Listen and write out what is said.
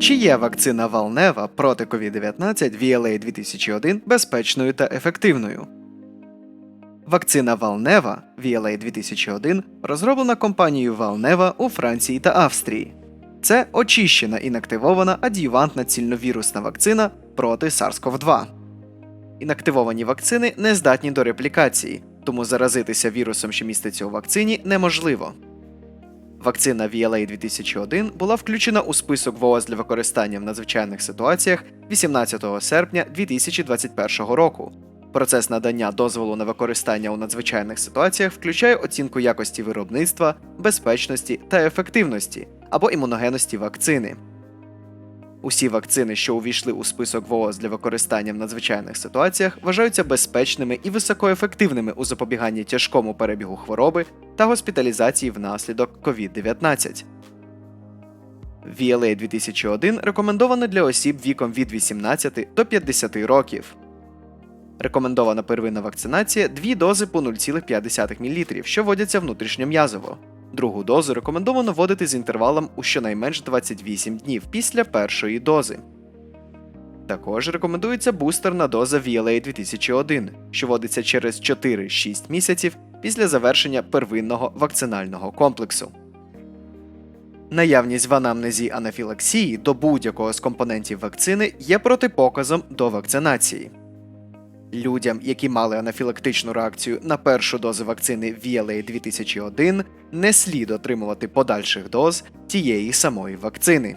Чи є вакцина Валнева проти COVID-19 VLA 2001 безпечною та ефективною? Вакцина Валнева VLA 2001 розроблена компанією Валнева у Франції та Австрії. Це очищена інактивована ад'ювантна цільновірусна вакцина проти SARS-CoV-2. Інактивовані вакцини не здатні до реплікації, тому заразитися вірусом, що міститься у вакцині, неможливо. Вакцина VLA 2001 була включена у список ВООЗ для використання в надзвичайних ситуаціях 18 серпня 2021 року. Процес надання дозволу на використання у надзвичайних ситуаціях включає оцінку якості виробництва, безпечності та ефективності або імуногенності вакцини. Усі вакцини, що увійшли у список ВООЗ для використання в надзвичайних ситуаціях, вважаються безпечними і високоефективними у запобіганні тяжкому перебігу хвороби та госпіталізації внаслідок COVID-19. VLA 2001 рекомендовано для осіб віком від 18 до 50 років. Рекомендована первинна вакцинація 2 дози по 0,5 мл, що вводяться внутрішньом'язово. Другу дозу рекомендовано вводити з інтервалом у щонайменш 28 днів після першої дози. Також рекомендується бустерна доза VLA 2001, що вводиться через 4-6 місяців після завершення первинного вакцинального комплексу. Наявність в анамнезі анафілаксії до будь-якого з компонентів вакцини є протипоказом до вакцинації. Людям, які мали анафілактичну реакцію на першу дозу вакцини VLA 2001, не слід отримувати подальших доз тієї самої вакцини.